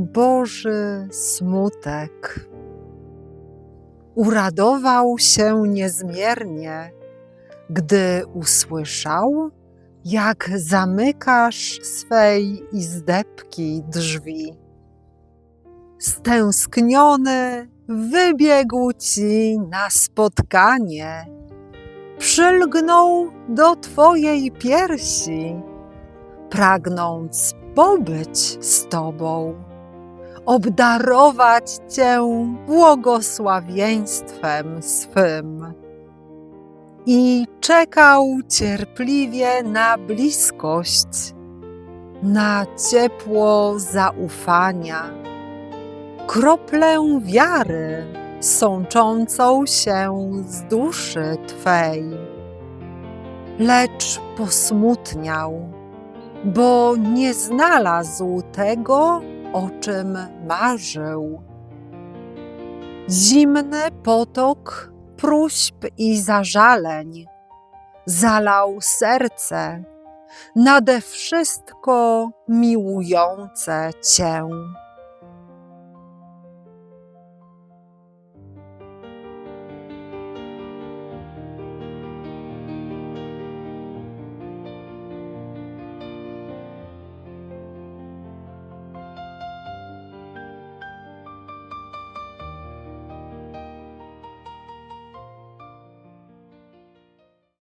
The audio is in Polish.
Boży smutek. Uradował się niezmiernie, gdy usłyszał, jak zamykasz swej izdebki drzwi. Stęskniony wybiegł ci na spotkanie, przylgnął do twojej piersi, pragnąc pobyć z tobą, obdarować cię błogosławieństwem swym. I czekał cierpliwie na bliskość, na ciepło zaufania, kroplę wiary sączącą się z duszy Twej. Lecz posmutniał, bo nie znalazł tego, o czym marzył. Zimny potok próśb i zażaleń zalał serce, nade wszystko miłujące Cię.